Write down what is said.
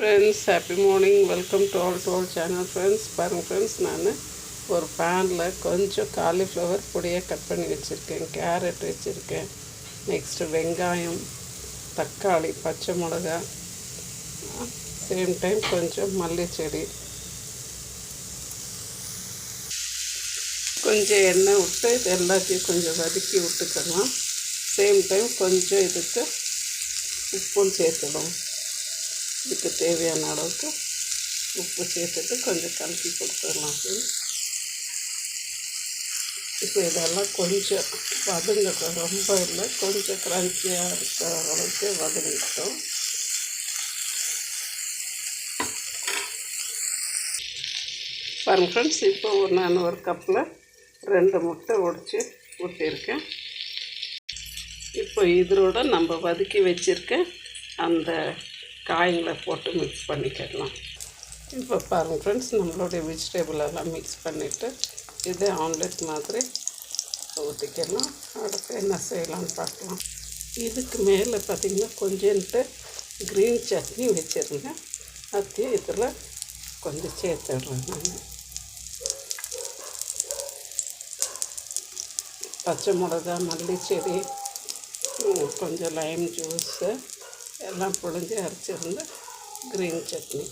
Friends happy morning welcome to all to all channel friends பாருங்கள் friends நான் ஒரு பேனில் கொஞ்சம் காலிஃப்ளவர் பொடியை கட் பண்ணி வச்சுருக்கேன் கேரட் வச்சுருக்கேன். நெக்ஸ்ட்டு வெங்காயம் தக்காளி பச்சை மிளகா சேம் டைம் கொஞ்சம் மல்லி செடி கொஞ்சம் எண்ணெய் விட்டு இது எல்லாத்தையும் கொஞ்சம் வதக்கி விட்டுக்கலாம். சேம் டைம் கொஞ்சம் இதுக்கு உப்பும் சேர்த்துடும் இதுக்கு தேவையான அளவுக்கு உப்பு சேர்த்துட்டு கொஞ்சம் கலக்கி கொடுத்துடலாம். ஃப்ரெண்ட்ஸ் இப்போ இதெல்லாம் கொஞ்சம் வதங்கட்டும். ரொம்ப இல்லை கொஞ்சம் க்ரன்ச்சியாக இருக்கிற அளவுக்கு வதங்கிட்டோம். பாருங்கள் ஃப்ரெண்ட்ஸ் இப்போ ஒரு நான் ஒரு கப்பில் ரெண்டு முட்டை உடச்சி ஊற்றிருக்கேன் இப்போ இதோட நம்ம வதக்கி வச்சுருக்க அந்த காய்களை போட்டு மிக்ஸ் பண்ணிக்கிடலாம் இப்போ பாருங்கள் ஃப்ரெண்ட்ஸ் நம்மளுடைய வெஜிடபிள் எல்லாம் மிக்ஸ் பண்ணிவிட்டு இதே ஆம்லெட் மாதிரி ஊற்றிக்கலாம் அடுத்து என்ன செய்யலாம்னு பார்க்கலாம். இதுக்கு மேலே பார்த்திங்கன்னா கொஞ்சோன்ட்டு க்ரீன் சட்னி வச்சுருந்தேன். அதையும் இதில் கொஞ்சம் சேர்த்துடுறேன் நான். பச்சை மிளகா மல்லி செடி கொஞ்சம் லைம் ஜூஸு எல்லாம் புழிஞ்சு அரைச்சிருந்து க்ரீன் சட்னி